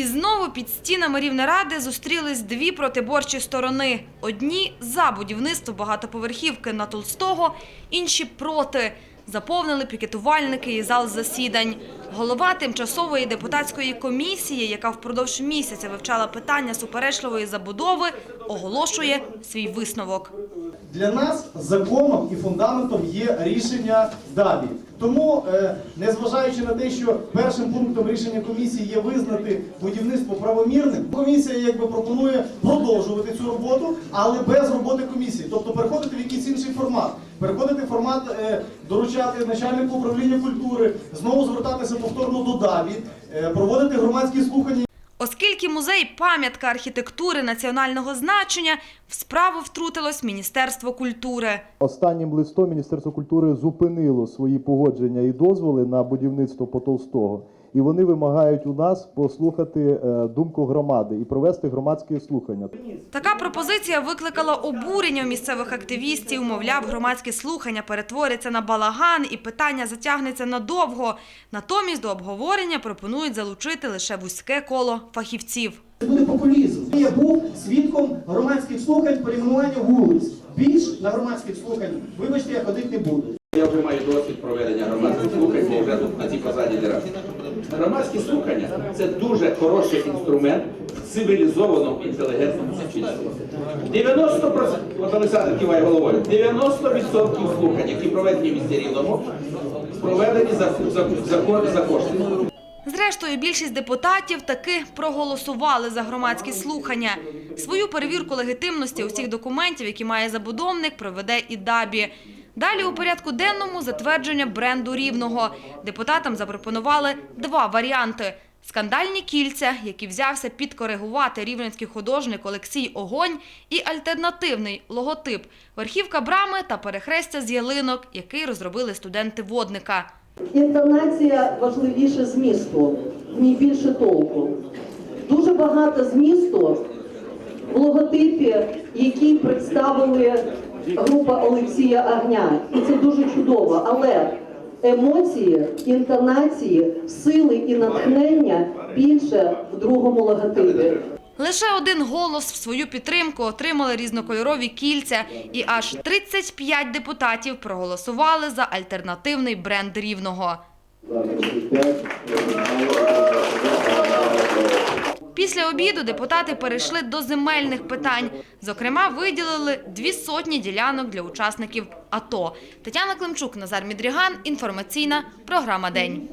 І знову під стінами Рівнеради зустрілись дві протиборчі сторони. Одні за будівництво багатоповерхівки на Толстого, інші проти. Заповнили пікетувальники і зал засідань. Голова тимчасової депутатської комісії, яка впродовж місяця вивчала питання суперечливої забудови, оголошує свій висновок. Для нас законом і фундаментом є рішення ДАБІ. Тому, е, незважаючи на те, що першим пунктом рішення комісії є визнати будівництво правомірним, комісія якби пропонує продовжувати цю роботу, але без роботи комісії, тобто переходити в якийсь інший формат. Переходити в формат е, доручати начальнику управління культури, знову звертатися повторно до ДАБІ, е, проводити громадські слухання. Оскільки музей – пам'ятка архітектури національного значення, в справу втрутилось Міністерство культури. Останнім листом Міністерство культури зупинило свої погодження і дозволи на будівництво по Толстого. І вони вимагають у нас послухати е, думку громади і провести громадські слухання. Така пропозиція викликала обурення у місцевих активістів. Мовляв, громадські слухання перетворяться на балаган і питання затягнеться надовго. Натомість до обговорення пропонують залучити лише вузьке коло фахівців. Це буде популізм. Я був свідком громадських слухань перейменування вулиць. Більш на громадських слухань, вибачте, я ходити не буду. Я вже маю досвід проведення громадських слухань, бо вже на цій посаді не. Громадські слухання це дуже хороший інструмент в цивілізованому інтелігентному суспільстві. 90%, от киває головою, 90% слухань, які проведені в місті Рівному, проведені за, за, за, за кошти. Зрештою, більшість депутатів таки проголосували за громадські слухання. Свою перевірку легітимності усіх документів, які має забудовник, проведе і ДАБІ. Далі у порядку денному затвердження бренду рівного. Депутатам запропонували два варіанти. Скандальні кільця, які взявся підкоригувати рівненський художник Олексій Огонь, і альтернативний логотип верхівка брами та перехрестя з ялинок, який розробили студенти водника. Інтонація важливіше змісту, в більше толку. Дуже багато змісту в логотипі, який представили група Олексія Агня. І це дуже чудово. Але емоції, інтонації, сили і натхнення більше в другому логотипі. Лише один голос в свою підтримку отримали різнокольорові кільця, і аж 35 депутатів проголосували за альтернативний бренд рівного. Після обіду депутати перейшли до земельних питань. Зокрема, виділили дві сотні ділянок для учасників АТО. Тетяна Климчук, Назар Мідріган. Інформаційна програма День.